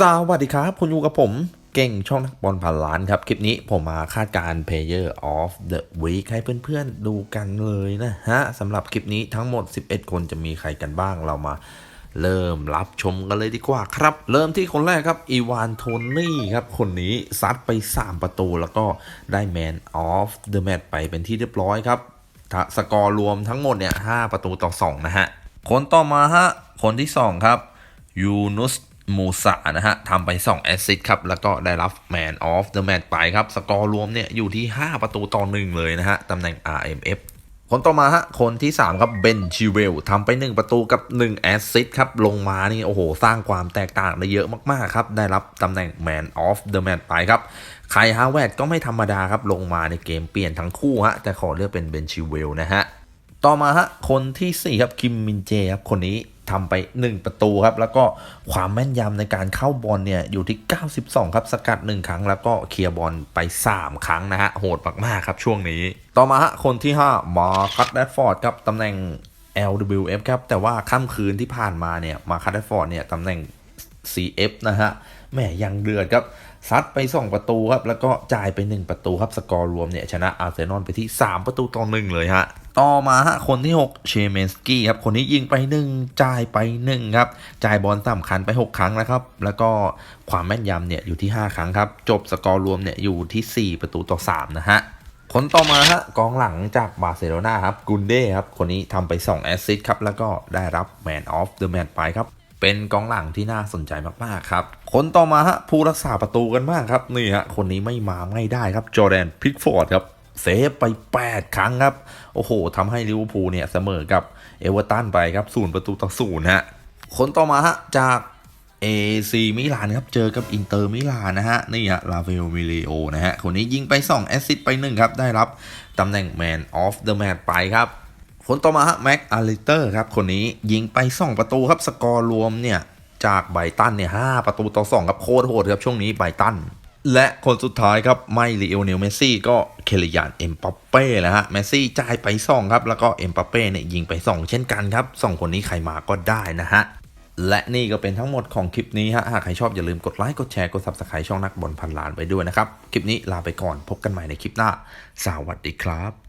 สวัสดีครับ คุณอยู่กับผมเก่งช่องนักบอลผ่านล้านครับ คลิปนี้ผมมาคาดการณ์ Player of the Week ให้เพื่อนๆดูกันเลยนะฮะสำหรับคลิปนี้ทั้งหมด 11 คนจะมีใครกันบ้างเรามาเริ่มรับชมกันเลยดีกว่าครับ เริ่มที่คนแรกครับอีวานโทนี่ครับ คนนี้ซัดไป 3 ประตูแล้วก็ได้ Man of the Match ไปเป็นที่เรียบร้อยครับสกอร์รวมทั้งหมดเนี่ย5ประตูต่อ 2 นะฮะ คนต่อมาฮะ คนที่ 2 ครับยูนุส มูซานะฮะทำไป 2 แอสซิสครับ แล้วก็ได้รับ Man of the Match ไปครับ สกอร์รวมเนี่ยอยู่ที่ 5 ประตูต่อ1เลยนะฮะตำแหน่ง RMF คนต่อมาฮะ คนที่ 3 ครับเบนชิเวลทำไป 1 ประตูกับ 1 แอสซิสครับ ลงมานี่ โอ้โห สร้างความแตกต่างได้เยอะมาก ๆ ครับ ได้รับตำแหน่ง Man of the Match ไปครับไคฮาวเวดก็ไม่ธรรมดาครับ ลงมาในเกมเปลี่ยนทั้งคู่ฮะ แต่ขอเลือกเป็นเบนชิเวลนะฮะ ต่อมาฮะ คนที่ 4 ครับ คิมมินเจครับ คนนี้ ทำไป 1 ประตูครับ แล้วก็ความแม่นยำในการเข้าบอลเนี่ย อยู่ที่ 92 ครับ สกัด 1 ครั้ง แล้วก็เคลียร์บอลไป 3 ครั้งนะฮะ โหดมากๆครับช่วงนี้ ต่อมาฮะ คนที่ 5 มาคัตแดฟฟอร์ดครับตำแหน่ง LWF ครับ แต่ว่าค่ำคืนที่ผ่านมาเนี่ย มาคัตแดฟฟอร์ดเนี่ยตำแหน่ง CF นะฮะ แหม่ยังเดือดครับซัดไป 2 ประตูครับ แล้วก็จ่ายไป 1 ประตูครับ สกอร์รวมเนี่ย ชนะอาร์เซนอลไปที่ 3 ประตูต่อ1เลยฮะ ต่อมาฮะคนที่ 6 เชเมนสกี้ครับ คนนี้ยิงไป 1 จ่ายไป 1 ครับ จ่ายบอลสำคัญไป 6 ครั้งนะครับ แล้วก็ความแม่นยำเนี่ยอยู่ที่ 5 ครั้งครับ จบสกอร์รวมเนี่ยอยู่ที่ 4 ประตูต่อ 3 นะฮะคนต่อมาฮะกองหลังจากบาร์เซโลนาครับกุนเด้ครับ คนนี้ทำไป 2 แอสซิสต์ครับ แล้วก็ได้รับ Man of the Match ไปครับ เป็นกองหลังที่น่าสนใจมากๆครับ คนต่อมาฮะผู้รักษาประตูกันมากครับนี่ฮะคนนี้ไม่มาไม่ได้ครับจอแดนพิกฟอร์ดครับเซฟไป 8 ครั้งครับ โอ้โหทำให้ลิเวอร์พูลเนี่ยเสมอกับเอเวอร์ตันไปครับศูนย์ประตูต่อศูนย์ฮะคนต่อมาฮะจาก AC มิลานครับเจอกับอินเตอร์มิลานนะฮะนี่ฮะลาเวลมิเลโอนะฮะคนนี้ยิงไป 2 แอสซิสต์ไป 1 ครับ ได้รับตำแหน่ง Man of the Match ไปครับ คนต่อมาฮะแม็กอาริเตอร์ครับคนนี้ยิงไป 2 ประตูครับสกอร์รวมเนี่ยจากไบตันเนี่ยหประตูต่อ2ครับโคตรโหดครับช่วงนี้ไบตัน และคนสุดท้ายครับไม่ลีโอเนลเมซี่ก็เคลิยานเอ็มปัปเป้แล้วฮะเมซี่จ่ายไป 2 ครับ แล้วก็เอ็มปัปเป้เนี่ยยิงไป 2 เช่นกันครับ 2 คนนี้ใครมาก็ได้นะฮะและนี่ก็เป็นทั้งหมดของคลิปนี้ฮะ หากใครชอบอย่าลืมกดไลค์ กดแชร์ กด subscribe ช่องนักบอลพันล้านไปด้วยนะครับ คลิปนี้ลาไปก่อนพบกันใหม่ในคลิปหน้า สวัสดีครับ